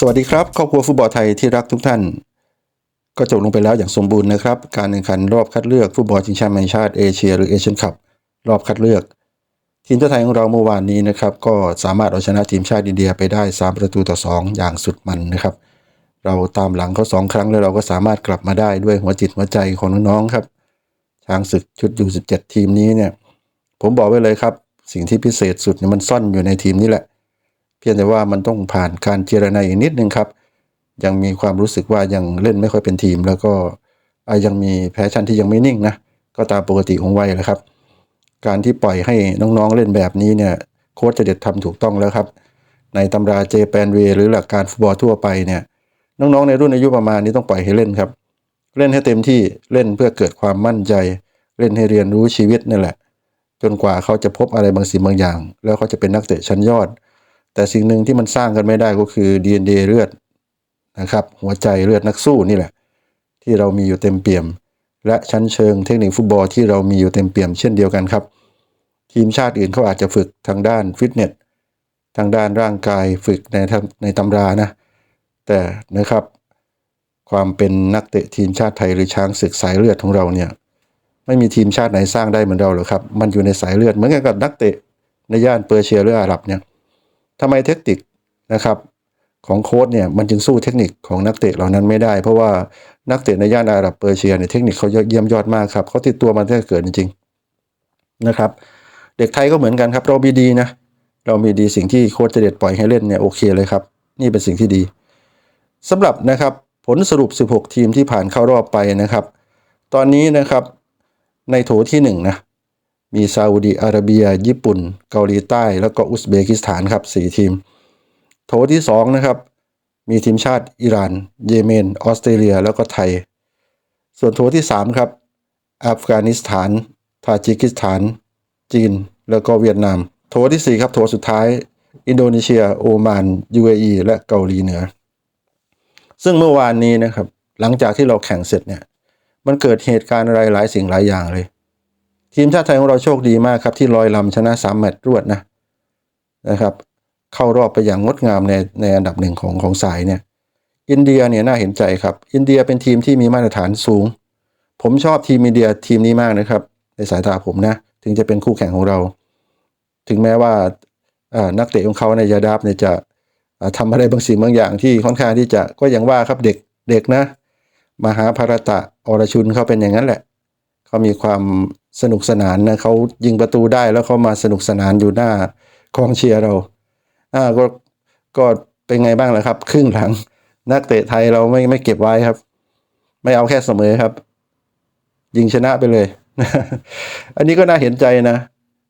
สวัสดีครับครอบครัวฟุตบอลไทยที่รักทุกท่าน ก็จบลงไปแล้วอย่างสมบูรณ์นะครับ การแข่งขันรอบคัดเลือกฟุตบอลชิงแชมป์แห่งชาติเอเชียหรือเอเชียนคัพรอบคัดเลือก ทีมชาติไทยของเราเมื่อวานนี้นะครับ ก็สามารถเอาชนะทีมชาติอินเดียไปได้ 3 ประตูต่อ 2 อย่างสุดมันนะครับ เราตามหลังเขาสองครั้งแล้วเราก็สามารถกลับมาได้ด้วยหัวจิตหัวใจของน้องๆครับช้างศึกชุดยู17ทีมนี้เนี่ย ผมบอกไว้เลยครับ สิ่งที่พิเศษสุดเนี่ยมันซ่อนอยู่ในทีมนี้แหละ เพียงแต่ว่ามันต้องผ่านการเจรนายอีกนิดนึงครับ ยังมีความรู้สึกว่ายังเล่นไม่ค่อยเป็นทีม แล้วก็ยังมีแพชชั่นที่ยังไม่นิ่งนะก็ตามปกติของวัยแหละครับ การที่ปล่อยให้น้องๆเล่นแบบนี้เนี่ยโค้ชจะเด็ดทำถูกต้องแล้วครับ ในตำราเจแปนเวหรือหลักการฟุตบอลทั่วไปเนี่ยน้องๆในรุ่นอายุประมาณนี้ต้องปล่อยให้เล่นครับ เล่นให้เต็มที่เล่นเพื่อเกิดความมั่นใจ เล่นให้เรียนรู้ชีวิตนั่นแหละ จนกว่าเขาจะพบอะไรบางสิ่งบางอย่าง แล้วเขาจะเป็นนักเตะชั้นยอด แต่สิ่งหนึ่งที่มันสร้างกันไม่ได้ก็คือ DNA เลือดนะครับ หัวใจเลือดนักสู้นี่แหละ ที่เรามีอยู่เต็มเปี่ยม และชั้นเชิงเทคนิคฟุตบอลที่เรามีอยู่เต็มเปี่ยมเช่นเดียวกันครับ ทีมชาติอื่นเขาอาจจะฝึกทางด้านฟิตเนสทางด้านร่างกายฝึกในในตำรานะ แต่นะครับ ความเป็นนักเตะทีมชาติไทยหรือช้างศึกสายเลือดของเราเนี่ยไม่มีทีมชาติไหนสร้างได้เหมือนเราหรอกครับ มันอยู่ในสายเลือดเหมือนกันกับนักเตะในย่านเปอร์เซียหรืออาหรับเนี่ย ทำไมเทคนิคนะครับของโค้ชเนี่ยมันจึงสู้เทคนิคของนักเตะเหล่านั้นไม่ได้ เพราะว่านักเตะในย่านอาหรับเปอร์เซียเนี่ยเทคนิคเขาเยี่ยมยอดมากครับเขาติดตัวมาตั้งแต่เกิดจริงๆนะครับ เด็กไทยก็เหมือนกันครับ เรามีดีนะ เรามีดีสิ่งที่โค้ชจะเด็ดปล่อยให้เล่นเนี่ยโอเคเลยครับ นี่เป็นสิ่งที่ดีสำหรับนะครับผลสรุป 16 ทีมที่ผ่านเข้ารอบไปนะครับ ตอนนี้นะครับในโถที่1นะ มีซาอุดีอาระเบีย ญี่ปุ่น เกาหลีใต้ แล้วก็อุซเบกิสถานครับ4ทีม โถที่2นะครับ มีทีมชาติอิหร่าน เยเมน ออสเตรเลีย แล้วก็ไทย ส่วนโถที่3ครับ อัฟกานิสถาน ทาจิกิสถาน จีน แล้วก็เวียดนาม โถที่4ครับ โถสุดท้าย อินโดนีเซีย โอมาน UAE และเกาหลีเหนือ ซึ่งเมื่อวานนี้นะครับ หลังจากที่เราแข่งเสร็จเนี่ย มันเกิดเหตุการณ์อะไรหลายสิ่งหลายอย่างเลย ทีมชาติไทยของเราโชคดีมากครับ ที่ลอยลำชนะ 3 แมตช์รวดนะนะครับ เข้ารอบไปอย่างงดงามในในอันดับหนึ่งของของสายเนี่ย อินเดียเนี่ยน่าเห็นใจครับ อินเดียเป็นทีมที่มีมาตรฐานสูง ผมชอบทีมอินเดียทีมนี้มากนะครับ ในสายตาผมนะ ถึงจะเป็นคู่แข่งของเรา ถึงแม้ว่านักเตะของเขาในยาดาบเนี่ยจะอ่าทำอะไรบางสิ่งบางอย่างที่ค่อนข้างที่จะก็ย่างว่าครับเด็กเด็กนะ มหาภารตะอรชุนเขาเป็นอย่างนั้นแหละเขามีความ สนุกสนานนะเขายิงประตูได้แล้วเขามาสนุกสนานอยู่หน้ากองเชียร์เราอ่าก็ก็เป็นไงบ้างล่ะครับ ครึ่งหลัง นักเตะไทยเราไม่ไม่เก็บไว้ครับ ไม่เอาแค่เสมอครับ ยิงชนะไปเลย อันนี้ก็น่าเห็นใจนะ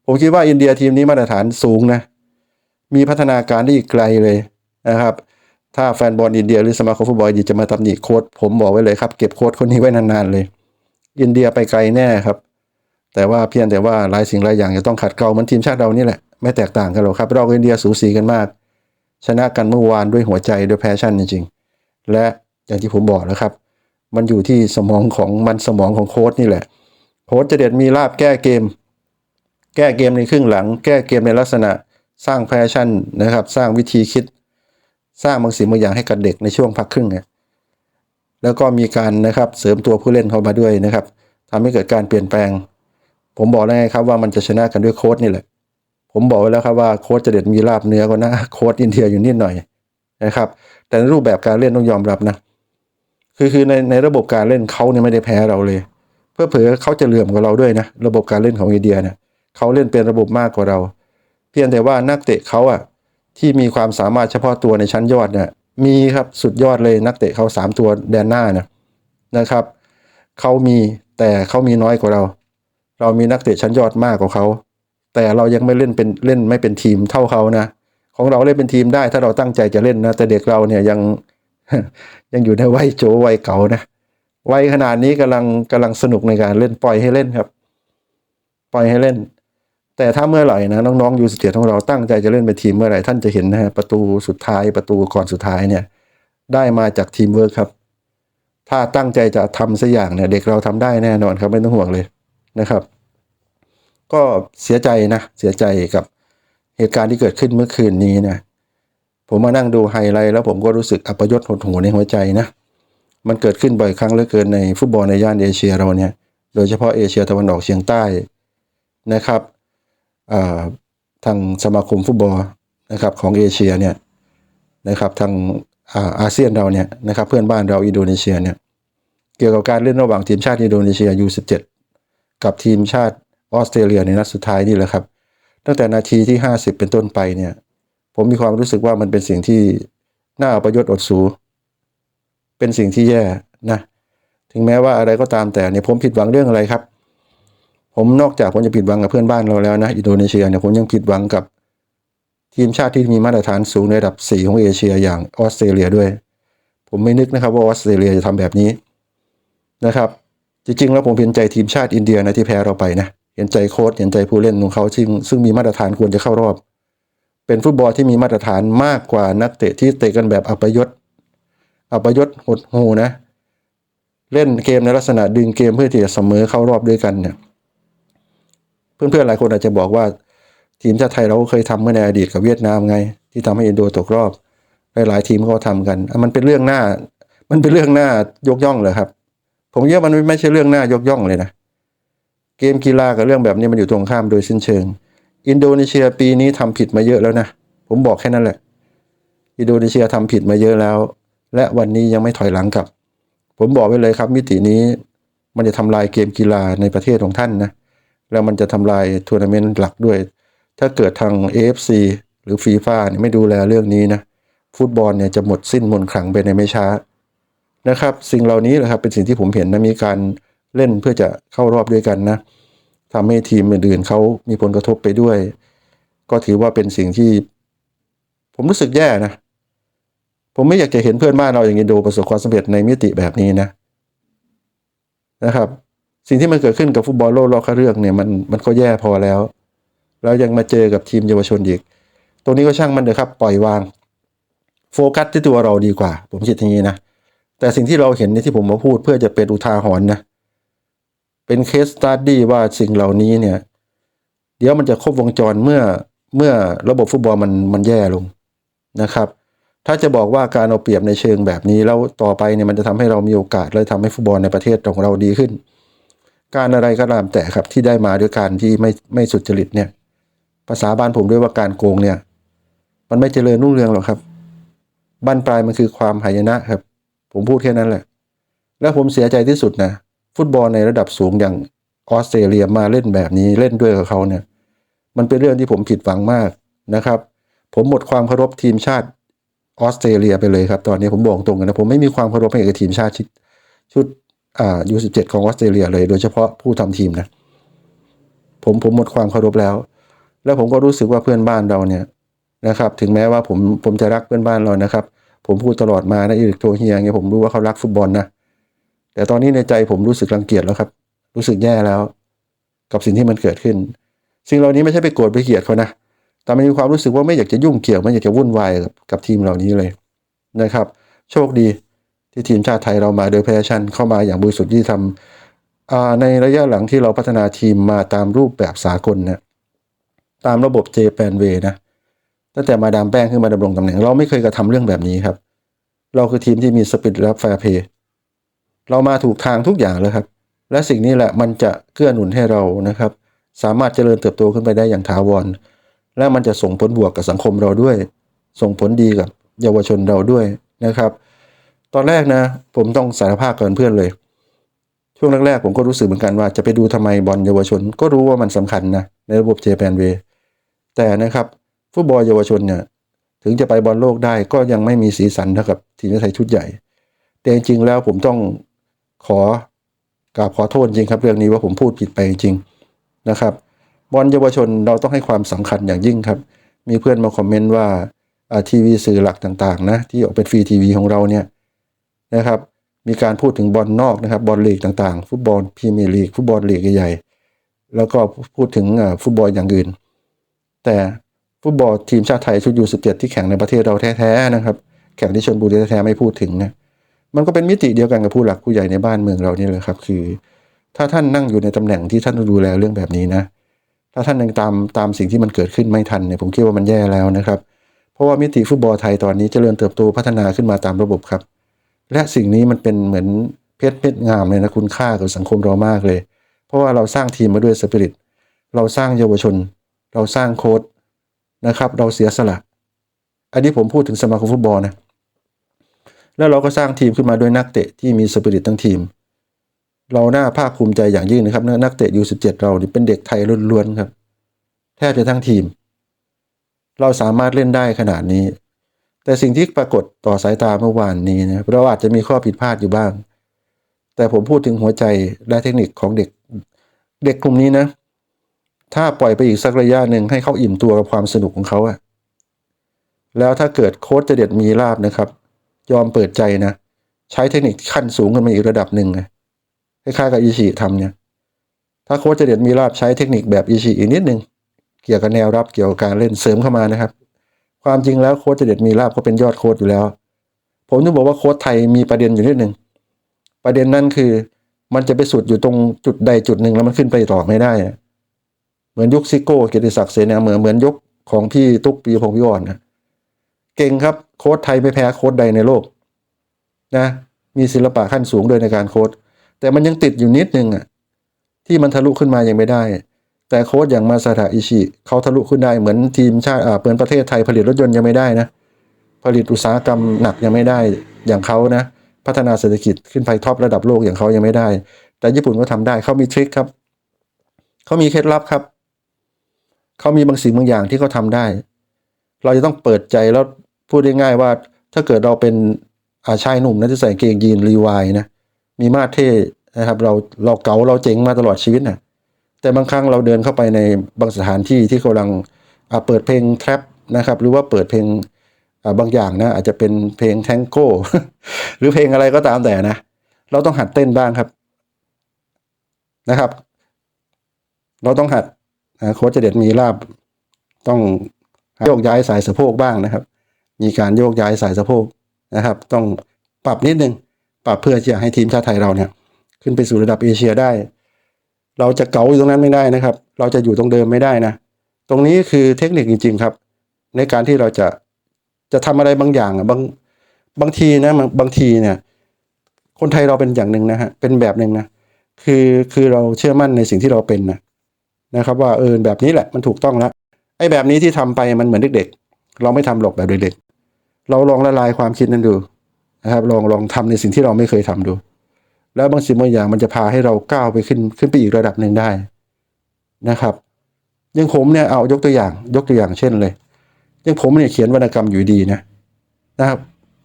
ผมคิดว่าอินเดียทีมนี้มาตรฐานสูงนะ มีพัฒนาการที่อีกไกลเลยนะครับ ถ้าแฟนบอลอินเดียหรือสมาคมฟุตบอลอินเดียจะมาตำหนิโค้ดผมบอกไว้เลยครับ เก็บโค้ดคนนี้ไว้นานๆเลย อินเดียไปไกลแน่ครับ แต่ว่าเพียงแต่ว่าหลายสิ่งหลายอย่างจะต้องขัดเกลาเหมือนทีมชาติเรานี่แหละ ไม่แตกต่างกันหรอกครับเรากับอินเดียสูสีกันมาก ชนะกันเมื่อวานด้วยหัวใจด้วยแพชชั่นจริง ๆ และอย่างที่ผมบอกแล้วครับ มันอยู่ที่สมองของมันสมองของโค้ดนี่แหละ โค้ดจะเด็ดมีลาบแก้เกม แก้เกมในครึ่งหลัง แก้เกมในลักษณะสร้างแพชชั่นนะครับ สร้างวิธีคิด สร้างบางสิ่งบางอย่างให้กับเด็กในช่วงพักครึ่งเนี่ยแล้วก็มีการนะครับเสริมตัวผู้เล่นเข้ามาด้วยนะครับทำให้เกิดการเปลี่ยนแปลง ผมบอกแล้วไงครับว่ามันจะชนะกันด้วยโค้ดนี่แหละ ผมบอกไว้แล้วครับว่าโค้ชจะเด็ดมีลาบเนื้อกว่านะโค้ชอินเดียอยู่นิดหน่อยนะครับ แต่รูปแบบการเล่นต้องยอมรับนะ คือคือในในระบบการเล่นเขาเนี่ยไม่ได้แพ้เราเลย เพื่อเผลอเขาจะเหลื่อมกว่าเราด้วยนะ ระบบการเล่นของอินเดียเนี่ยเขาเล่นเป็นระบบมากกว่าเรา เพียงแต่ว่านักเตะเขาอะที่มีความสามารถเฉพาะตัวในชั้นยอดเนี่ยมีครับสุดยอดเลยนักเตะเขาสามตัวแดนหน้านะนะครับเขามีแต่เขามีน้อยกว่าเรา เรามีนักเตะชั้นยอดมากกว่าเขา แต่เรายังไม่เล่นเป็นเล่นไม่เป็นทีมเท่าเขานะ ของเราเล่นเป็นทีมได้ถ้าเราตั้งใจจะเล่นนะ แต่เด็กเราเนี่ยยังยังอยู่ในวัยโจวัยเก่านะวัยขนาดนี้กำลังกำลังสนุกในการเล่นปล่อยให้เล่นครับ ปล่อยให้เล่น แต่ถ้าเมื่อไหร่นะน้องๆยูสิเของเราตั้งใจจะเล่นเป็นทีมเมื่อไหร่ท่านจะเห็นนะฮะประตูสุดท้ายประตูก่อนสุดท้ายเนี่ย ได้มาจากทีมเวิร์คครับ ถ้าตั้งใจจะทำสักอย่างเนี่ย เด็กเราทำได้แน่นอนครับไม่ต้องห่วงเลย นะครับ ก็เสียใจนะ เสียใจกับเหตุการณ์ที่เกิดขึ้นเมื่อคืนนี้นะ ผมมานั่งดูไฮไลท์แล้วผมก็รู้สึกอัปยศหดหูในหัวใจนะ มันเกิดขึ้นบ่อยครั้งเหลือเกินในฟุตบอลในย่านเอเชียเราเนี่ย โดยเฉพาะเอเชียตะวันออกเฉียงใต้นะครับทางสมาคมฟุตบอลนะครับของเอเชียเนี่ยนะครับทางอาอาเซียนเราเนี่ยนะครับเพื่อนบ้านเราอินโดนีเซียเนี่ยเกี่ยวกับการเล่นระหว่างทีมชาติอินโดนีเซีย U17 กับทีมชาติออสเตรเลียในนัดสุดท้ายนี่แหละครับ ตั้งแต่นาทีที่ 50 เป็นต้นไปเนี่ย ผมมีความรู้สึกว่ามันเป็นสิ่งที่น่าอัปยศอดสู เป็นสิ่งที่แย่นะ ถึงแม้ว่าอะไรก็ตามแต่เนี่ยผมผิดหวังเรื่องอะไรครับ ผมนอกจากผมจะผิดหวังกับเพื่อนบ้านเราแล้วนะอินโดนีเซียเนี่ยผมยังผิดหวังกับทีมชาติที่มีมาตรฐานสูงในระดับสี่ของเอเชียอย่างออสเตรเลียด้วย ผมไม่นึกนะครับว่าออสเตรเลียจะทำแบบนี้นะครับ จริงๆ แล้วผมเห็นใจทีมชาติอินเดียนะที่แพ้เราไปนะ เห็นใจโค้ชเห็นใจผู้เล่นของเขาซึ่งซึ่งมีมาตรฐานควรจะเข้ารอบ เป็นฟุตบอลที่มีมาตรฐานมากกว่านักเตะที่เตะกันแบบอัปยศอัปยศหดหูนะ เล่นเกมในลักษณะดึงเกมเพื่อที่จะเสมอเข้ารอบด้วยกันเนี่ยเพื่อนๆหลายคนอาจจะบอกว่า ทีมชาติไทยเราเคยทำเมื่อในอดีตกับเวียดนามไง ที่ทำให้อินโดตกรอบหลายๆทีมเขาก็ทำกันมันเป็นเรื่องหน้า มันเป็นเรื่องหน้ายกย่องเลยครับ ผมคิดว่ามันไม่ใช่เรื่องหน้ายกย่องเลยนะเกมกีฬากับเรื่องแบบนี้มันอยู่ตรงข้ามโดยสิ้นเชิง อินโดนีเซียปีนี้ทำผิดมาเยอะแล้วนะผมบอกแค่นั้นแหละ อินโดนีเซียทำผิดมาเยอะแล้ว และวันนี้ยังไม่ถอยหลังกลับ ผมบอกไว้เลยครับ มิตินี้มันจะทำลายเกมกีฬาในประเทศของท่านนะแล้วมันจะทำลายทัวร์นาเมนต์หลักด้วย ถ้าเกิดทาง AFC หรือฟีฟ่าไม่ดูแลเรื่องนี้นะฟุตบอลเนี่ยจะหมดสิ้นมนต์ขลังไปในไม่ช้า นะครับ สิ่งเหล่านี้แหละครับเป็นสิ่งที่ผมเห็นนะมีการเล่นเพื่อจะเข้ารอบด้วยกันนะทำให้ทีมอื่นๆเขามีผลกระทบไปด้วย ก็ถือว่าเป็นสิ่งที่ ผมรู้สึกแย่นะ ผมไม่อยากจะเห็นเพื่อนบ้านเราอย่างอินโดประสบความสำเร็จในมิติแบบนี้นะนะครับ สิ่งที่มันเกิดขึ้นกับฟุตบอลโลกรอบคัดเลือกเนี่ยมันมันก็แย่พอแล้ว แล้วยังมาเจอกับทีมเยาวชนอีก ตรงนี้ก็ช่างมันเถอะครับ ปล่อยวาง โฟกัสที่ตัวเราดีกว่า ผมคิดอย่างนี้นะ แต่สิ่งที่เราเห็นในที่ผมมาพูดเพื่อจะเป็นอุทาหรณ์นะ เป็นเคสสตัดดี้ว่าสิ่งเหล่านี้เนี่ย เดี๋ยวมันจะครบวงจรเมื่อเมื่อระบบฟุตบอลมันมันแย่ลงนะครับ ถ้าจะบอกว่าการเอาเปรียบในเชิงแบบนี้แล้วต่อไปเนี่ยมันจะทำให้เรามีโอกาสและทำให้ฟุตบอลในประเทศของเราดีขึ้น การอะไรก็ตามแต่ครับที่ได้มาด้วยการที่ไม่ไม่สุจริตเนี่ย ภาษาบ้านผมด้วยว่าการโกงเนี่ย มันไม่เจริญรุ่งเรืองหรอกครับบ้านปลายมันคือความหายนะครับ ผมพูดแค่นั้นแหละ แล้วผมเสียใจที่สุดนะ ฟุตบอลในระดับสูงอย่างออสเตรเลียมาเล่นแบบนี้เล่นด้วยกับเขาเนี่ย มันเป็นเรื่องที่ผมผิดหวังมากนะครับ ผมหมดความเคารพทีมชาติออสเตรเลียไปเลยครับ ตอนนี้ผมบอกตรงกันนะ ผมไม่มีความเคารพให้กับทีมชาติชุดอ่ายูสิบเจ็ดของออสเตรเลียเลย โดยเฉพาะผู้ทำทีมนะ ผมผมหมดความเคารพแล้ว แล้วผมก็รู้สึกว่าเพื่อนบ้านเราเนี่ยนะครับ ถึงแม้ว่าผมผมจะรักเพื่อนบ้านเรานะครับ ผมพูดตลอดมานะอีริกโทเฮียเนี่ยผมรู้ว่าเขารักฟุตบอลนะ แต่ตอนนี้ในใจผมรู้สึกรังเกียจแล้วครับ รู้สึกแย่แล้ว กับสิ่งที่มันเกิดขึ้น สิ่งเหล่านี้ไม่ใช่ไปโกรธไปเกลียดเขานะ แต่มันมีความรู้สึกว่าไม่อยากจะยุ่งเกี่ยวไม่อยากจะวุ่นวายกับกับทีมเหล่านี้เลยนะครับ โชคดีที่ทีมชาติไทยเรามาโดยแพชชั่นเข้ามาอย่างบริสุทธิ์ที่ทำในระยะหลังที่เราพัฒนาทีมมาตามรูปแบบสากลนะตามระบบเจแปนเวนะ ตั้งแต่มาดามแป้งขึ้นมาดำรงตำแหน่ง เราไม่เคยกระทำเรื่องแบบนี้ครับ เราคือทีมที่มีสปิริตและแฟร์เพย์เรามาถูกทางทุกอย่างเลยครับ และสิ่งนี้แหละมันจะเกื้อหนุนให้เรานะครับ สามารถเจริญเติบโตขึ้นไปได้อย่างถาวร และมันจะส่งผลบวกกับสังคมเราด้วย ส่งผลดีกับเยาวชนเราด้วยนะครับ ตอนแรกนะ ผมต้องสารภาพกับเพื่อนเลย ช่วงแรกๆผมก็รู้สึกเหมือนกันว่าจะไปดูทำไมบอลเยาวชน ก็รู้ว่ามันสำคัญนะในระบบเจแปนเวแต่นะครับ ฟุตบอลเยาวชนเนี่ยถึงจะไปบอลโลกได้ก็ยังไม่มีสีสันเท่ากับทีมชาติไทยชุดใหญ่ แต่จริงๆแล้วผมต้องขอกราบขอโทษจริงครับ เรื่องนี้ว่าผมพูดผิดไปจริงนะครับ บอลเยาวชนเราต้องให้ความสำคัญอย่างยิ่งครับ มีเพื่อนมาคอมเมนต์ว่าทีวีสื่อหลักต่างๆนะที่ออกเป็นฟรีทีวีของเราเนี่ยนะครับ มีการพูดถึงบอลนอกนะครับบอลลีกต่างๆ ฟุตบอลพรีเมียร์ลีกฟุตบอลลีกใหญ่ๆแล้วก็พูดถึงฟุตบอลอย่างอื่น แต่ ฟุตบอลทีมชาติไทยชุดยูสิบเจ็ดที่แข่งในประเทศเราแท้ๆนะครับ แข่งที่ชนบุรีแท้ๆไม่พูดถึงนะมันก็เป็นมิติเดียวกันกับผู้หลักผู้ใหญ่ในบ้านเมืองเรานี่แหละครับ คือ ถ้าท่านนั่งอยู่ในตำแหน่งที่ท่านดูแลเรื่องแบบนี้นะ ถ้าท่านยังตามตามสิ่งที่มันเกิดขึ้นไม่ทันเนี่ยผมคิดว่ามันแย่แล้วนะครับ เพราะว่ามิติฟุตบอลไทยตอนนี้เจริญเติบโตพัฒนาขึ้นมาตามระบบครับ และสิ่งนี้มันเป็นเหมือนเพชรเม็ดงามเลยนะคุณค่ากับสังคมเรามากเลย เพราะว่าเราสร้างทีมมาด้วยสปิริตเราสร้างเยาวชน เราสร้างโค้ด นะครับ เราเสียสละ อันนี้ผมพูดถึงสมาคมฟุตบอลนะแล้วเราก็สร้างทีมขึ้นมาด้วยนักเตะที่มีสปิริตทั้งทีม เราหน้าภาคภูมิใจอย่างยิ่งนะครับนักเตะยูสิบเจ็ดเราเป็นเด็กไทยล้วนๆครับ แทบจะทั้งทีม เราสามารถเล่นได้ขนาดนี้ แต่สิ่งที่ปรากฏต่อสายตาเมื่อวานนี้นะเราอาจจะมีข้อผิดพลาดอยู่บ้าง แต่ผมพูดถึงหัวใจและเทคนิคของเด็ก เด็กกลุ่มนี้นะ ถ้าปล่อยไปอีกสักระยะหนึ่งให้เขาอิ่มตัวกับความสนุกของเขาอะแล้วถ้าเกิดโค้ชเจเด็ดมีลาบนะครับ ยอมเปิดใจนะ ใช้เทคนิคขั้นสูงขึ้นมาอีกระดับหนึ่งไงคล้ายๆกับอิชิทำเนี่ย ถ้าโค้ชเจเด็ดมีลาบใช้เทคนิคแบบอิชิอีกนิดนึงเกี่ยวกับแนวรับเกี่ยวกับการเล่นเสริมเข้ามานะครับ ความจริงแล้วโค้ชเจเด็ดมีลาบก็เป็นยอดโค้ชอยู่แล้ว ผมต้องบอกว่าโค้ชไทยมีประเด็นอยู่นิดหนึ่งประเด็นนั่นคือ มันจะไปสุดอยู่ตรงจุดใดจุดหนึ่งแล้วมันขึ้นไปต่อไม่ได้อะ เหมือนยุคซิโก้เกียรติศักดิ์เสนาเหมือนเหมือนยกของพี่ตุ๊กปีพงศ์พิวรนะเก่งครับโค้ชไทยไม่แพ้โค้ชใดในโลกนะมีศิลปะขั้นสูงด้วยในการโค้ชแต่มันยังติดอยู่นิดนึงอะที่มันทะลุขึ้นมายังไม่ได้ แต่โค้ชอย่างมาซาดะอิชิเขาทะลุขึ้นได้เหมือนทีมชาติอ่าเหมือนประเทศไทยผลิตรถยนต์ยังไม่ได้นะผลิตอุตสาหกรรมหนักยังไม่ได้อย่างเขานะ พัฒนาเศรษฐกิจขึ้นไปท็อประดับโลกอย่างเขายังไม่ได้ แต่ญี่ปุ่นก็ทำได้เขามีทริคครับเขามีเคล็ดลับครับ เขามีบางสิ่งบางอย่างที่เขาทาได้ เราจะต้องเปิดใจแล้วพูดง่ายๆว่า ถ้าเกิดเราเป็นอาชายหนุ่มนะที่ใส่เกงยีนรีวายนะมีมาตรเท่นะครับเราเราเก๋าเราเจ๋งมาตลอดชีวิตนะแต่บางครั้งเราเดินเข้าไปในบางสถานที่ที่กำลังเปิดเพลงแทรปนะครับหรือว่าเปิดเพลงบางอย่างนะอาจจะเป็นเพลงแทงโก้หรือเพลงอะไรก็ตามแต่นะ เราต้องหัดเต้นบ้างครับนะครับ เราต้องหัด โค้ชเจเด็ดมีลาบต้องโยกย้ายสายสะโพกบ้างนะครับ มีการโยกย้ายสายสะโพกนะครับ ต้องปรับนิดนึงปรับเพื่อจะให้ทีมชาติไทยเราเนี่ย ขึ้นไปสู่ระดับเอเชียได้ เราจะเก๋าอยู่ตรงนั้นไม่ได้นะครับ เราจะอยู่ตรงเดิมไม่ได้นะ ตรงนี้คือเทคนิคจริง ๆครับ ในการที่เราจะจะทำอะไรบางอย่างอะบางบางทีนะบางทีเนี่ย คนไทยเราเป็นอย่างหนึ่งนะฮะเป็นแบบหนึ่งนะคือคือเราเชื่อมั่นในสิ่งที่เราเป็นนะ นะครับว่าเออแบบนี้แหละมันถูกต้องแล้วไอ้แบบนี้ที่ทำไปมันเหมือนเด็กๆ เราไม่ทำหรอกแบบเด็กๆ เราลองละลายความคิดนั้นดูนะครับลองลองทำในสิ่งที่เราไม่เคยทำดู แล้วบางสิ่งบางอย่างมันจะพาให้เราก้าวไปขึ้นขึ้นไปอีกระดับหนึ่งได้นะครับอยังผมเนี่ยเอายกตัวอย่างยกตัวอย่างเช่นเลยอยังผมเนี่ยเขียนวรรณกรรมอยู่ดีนะนะครับ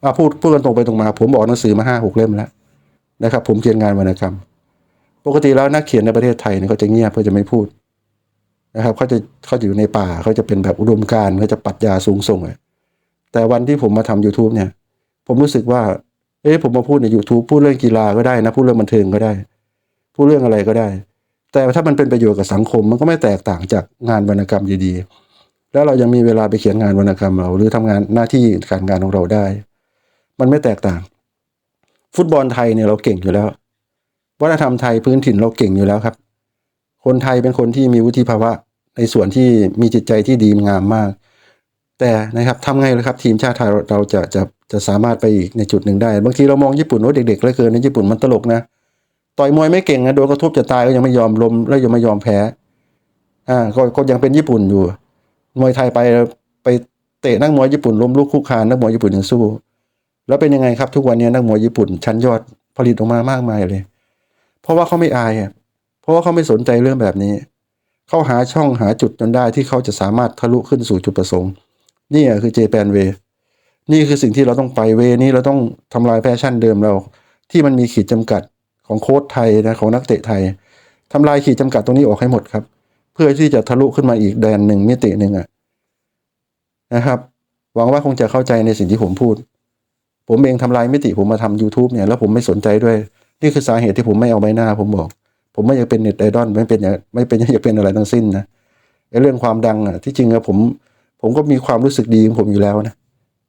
อาพูดพูดกันตรงไปตรงมา ผมบอกหนังสือมาห้าหกเล่มแล้วนะครับ ผมเขียนงานวรรณกรรม ปกติแล้วนักเขียนในประเทศไทยเนี่ยเขาจะเงียบเขาจะไม่พูด นะครับเขาจะเขาจะอยู่ในป่าเขาจะเป็นแบบอุดมการเขาจะปรัดยาสูงส่งอะแต่วันที่ผมมาทำ YouTube เนี่ย ผมรู้สึกว่า เอ๊ะผมมาพูดใน YouTube พูดเรื่องกีฬาก็ได้นะพูดเรื่องบันเทิงก็ได้ พูดเรื่องอะไรก็ได้ แต่ถ้ามันเป็นประโยชน์กับสังคมมันก็ไม่แตกต่างจากงานวรรณกรรมดีๆ แล้วเรายังมีเวลาไปเขียนงานวรรณกรรมเราหรือทำงานหน้าที่การงานของเราได้ มันไม่แตกต่าง ฟุตบอลไทยเนี่ยเราเก่งอยู่แล้ววัฒนธรรมไทยพื้นถิ่นเราเก่งอยู่แล้วครับ คนไทยเป็นคนที่มีวุฒิภาวะ ในส่วนที่มีจิตใจที่ดีงามมาก แต่นะครับทำไงล่ะครับ ทีมชาติไทยเราจะจะจะสามารถไปอีกในจุดหนึ่งได้ บางทีเรามองญี่ปุ่นว่าเด็กๆเหลือเกินในญี่ปุ่นมันตลกนะต่อยมวยไม่เก่งนะโดนกระทบจะตายก็ยังไม่ยอมล้มแล้วยังไม่ยอมแพ้อ่าก็ก็ยังเป็นญี่ปุ่นอยู่ มวยไทยไปไปเตะนักมวยญี่ปุ่นล้มลุกคุกคานนักมวยญี่ปุ่นยังสู้ แล้วเป็นยังไงครับทุกวันนี้นักมวยญี่ปุ่นชั้นยอดผลิตออกมามากมายเลย เพราะว่าเขาไม่อายอะ ราะว่าเขาไม่สนใจเรื่องแบบนี้ เขาหาช่องหาจุดจนได้ที่เขาจะสามารถทะลุขึ้นสู่จุดประสงค์ นี่คือเจแปนเวนี่คือสิ่งที่เราต้องไปเวนี้เราต้องทำลายแพชชั่นเดิมเรา ที่มันมีขีดจำกัดของโค้ชไทยนะของนักเตะไทยทำลายขีดจำกัดตรงนี้ออกให้หมดครับ เพื่อที่จะทะลุขึ้นมาอีกแดนหนึ่งมิติหนึ่งอะนะครับ หวังว่าคงจะเข้าใจในสิ่งที่ผมพูด ผมเองทำลายมิติผมมาทำ YouTube เนี่ยแล้วผมไม่สนใจด้วย นี่คือสาเหตุที่ผมไม่เอาใบหน้าผมบอก ผมไม่อยากเป็นเน็ตไอดอลไม่เป็นอย่างไม่เป็นอยากเป็นอะไรทั้งสิ้นนะไอ้เรื่องความดังอะที่จริงอะผมผมก็มีความรู้สึกดีของผมอยู่แล้วนะ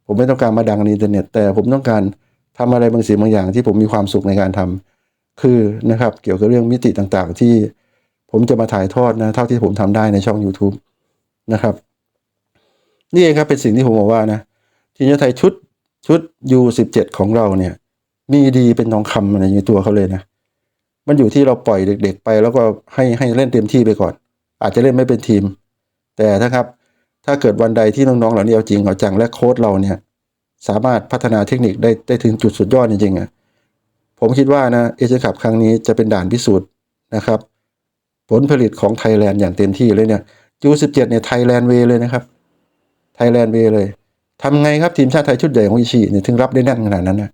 ผมไม่ต้องการมาดังในอินเทอร์เน็ต แต่ผมต้องการทำอะไรบางสิ่งบางอย่างที่ผมมีความสุขในการทำคือนะครับเกี่ยวกับเรื่องมิติต่างๆ ที่ผมจะมาถ่ายทอดนะเท่าที่ผมทำได้ในช่อง YouTube นะครับนี่เองครับเป็นสิ่งที่ผมบอกว่านะทีมชาติไทยชุดชุด U17 ของเราเนี่ย มีดีเป็นทองคำในตัวเขาเลยนะ มันอยู่ที่เราปล่อยเด็ก ๆ ไป แล้วก็ให้ให้เล่นเต็มที่ไปก่อน อาจจะเล่นไม่เป็นทีม แต่ถ้าครับ ถ้าเกิดวันใดที่น้องๆเหล่านี้เอาจริงเอาจังและโค้ชเราเนี่ย สามารถพัฒนาเทคนิคได้ได้ถึงจุดสุดยอดจริงๆอะผมคิดว่านะเอเชียคัพครั้งนี้จะเป็นด่านพิสูจน์นะครับ ผลผลิตของไทยแลนด์อย่างเต็มที่เลยเนี่ย U17 เนี่ยไทยแลนด์เวเลยนะครับไทยแลนด์เวเลยทำไงครับทีมชาติไทยชุดใหญ่ของอิชิเนี่ยถึงรับได้แน่นขนาดนั้นนะ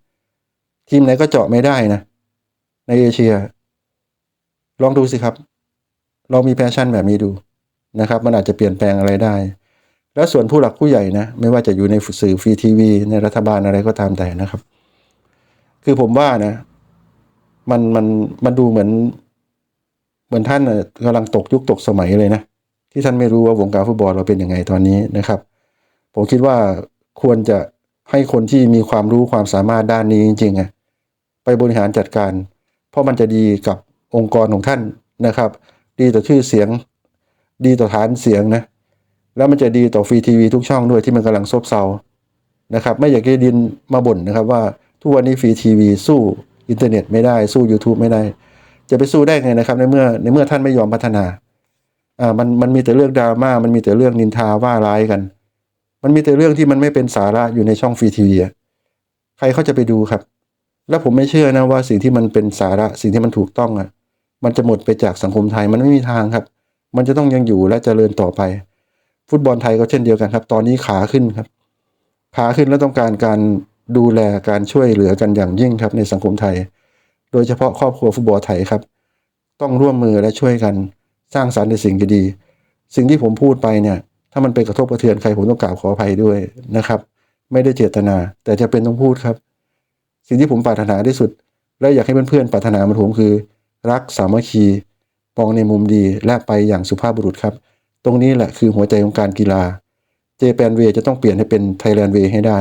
ทีมไหนก็เจาะไม่ได้นะในเอเชีย ลองดูสิครับเรามีแพชชั่นแบบนี้ดูนะครับ มันอาจจะเปลี่ยนแปลงอะไรได้ แล้วส่วนผู้หลักผู้ใหญ่นะ ไม่ว่าจะอยู่ในสื่อฟรีทีวี ในรัฐบาลอะไรก็ตามแต่นะครับ คือผมว่านะ มันมันมันดูเหมือน เหมือนท่านน่ะกำลังตกยุคตกสมัยเลยนะ ที่ท่านไม่รู้ว่าวงการฟุตบอลเราเป็นยังไงตอนนี้นะครับ ผมคิดว่าควรจะให้คนที่มีความรู้ความสามารถด้านนี้จริงๆไปบริหารจัดการ เพราะมันจะดีกับ องค์กรของท่านนะครับ ดีต่อชื่อเสียง ดีต่อฐานเสียงนะแล้วมันจะดีต่อฟรีทีวีทุกช่องด้วยที่มันกำลังซบเซานะครับ ไม่อยากให้ดินมาบ่นนะครับว่าทุกวันนี้ฟรีทีวีสู้อินเทอร์เน็ตไม่ได้สู้ YouTube ไม่ได้ จะไปสู้ได้ไงนะครับ ในเมื่อในเมื่อท่านไม่ยอมพัฒนาอ่ามันมันมีแต่เรื่องดราม่ามันมีแต่เรื่องนินทาว่าร้ายกัน มันมีแต่เรื่องที่มันไม่เป็นสาระอยู่ในช่องฟรีทีวีใครเขาจะไปดูครับ แล้วผมไม่เชื่อนะว่าสิ่งที่มันเป็นสาระสิ่งที่มันถูกต้องอะ มันจะหมดไปจากสังคมไทยมันไม่มีทางครับ มันจะต้องยังอยู่และเจริญต่อไป ฟุตบอลไทยก็เช่นเดียวกันครับ ตอนนี้ขาขึ้นครับ ขาขึ้นแล้วต้องการการดูแลการช่วยเหลือกันอย่างยิ่งครับในสังคมไทย โดยเฉพาะครอบครัวฟุตบอลไทยครับ ต้องร่วมมือและช่วยกัน สร้างสรรค์ในสิ่งดีๆสิ่งที่ผมพูดไปเนี่ย ถ้ามันไปกระทบกระเทือนใครผมต้องกราบขออภัยด้วยนะครับ ไม่ได้เจตนา แต่จะเป็นต้องพูดครับ สิ่งที่ผมปรารถนาที่สุด และอยากให้เพื่อนๆปรารถนาเหมือนผมคือ รักสามัคคีมองในมุมดีและไปอย่างสุภาพบุรุษครับ ตรงนี้แหละคือหัวใจของการกีฬาเจแปนเวจะต้องเปลี่ยนให้เป็นไทยแลนด์เวให้ได้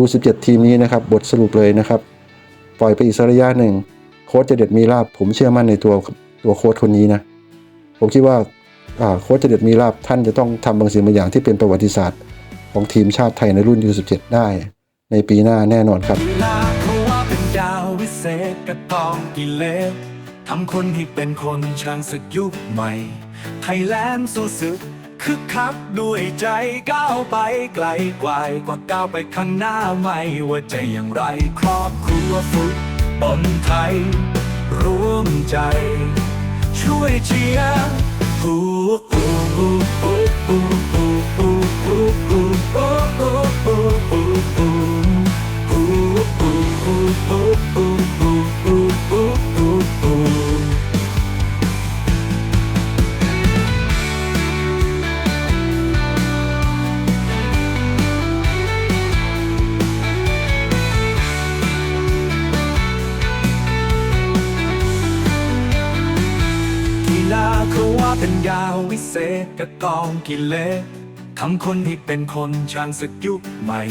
U17 ทีมนี้นะครับ บทสรุปเลยนะครับ ปล่อยไปอีกสระยะหนึ่ง โค้ชเจเด็ดมีลาบ ผมเชื่อมั่นในตัวตัวโค้ชคนนี้นะ ผมคิดว่าโค้ชเจเด็ดมีลาบท่านจะต้องทำบางสิ่งบางอย่างที่เป็นประวัติศาสตร์ ของทีมชาติไทยในรุ่น U17 ได้ ในปีหน้าแน่นอนครับ ทำคนให้เป็นคนช่างศึกยุคใหม่ ไทยแลนด์สู้ศึกคึกคักด้วยใจก้าวไปไกลกว่ากว่าก้าวไปข้างหน้าไม่ว่าจะอย่างไรครอบครัวฟุตบอลไทย ร่วมใจ ช่วยเชียร์ฮู้ฮู้ฮู้ฮู้ฮู้ฮู้ฮู้ฮู้ฮู้ฮู้ฮู้ฮู้ฮู้ฮู้กี เขาป็นยาวิเศษกระกองกิเลสทำคนให้เป็นคนช่างศึกยุคใหม่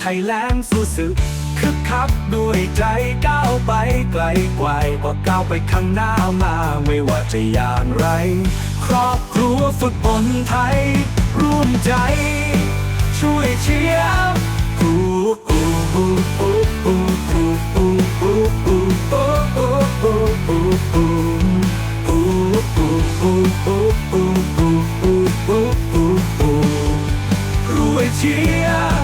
ไทยแลนด์สู้ศึกคึกคักด้วยใจก้าวไปไกลกว่ากว่าก้าวไปข้างหน้ามาไม่ว่าจะอย่างไร ครอบครัวฟุตบอลไทย ร่วมใจ ช่วยเชียร์ฮู้ у у у у у у у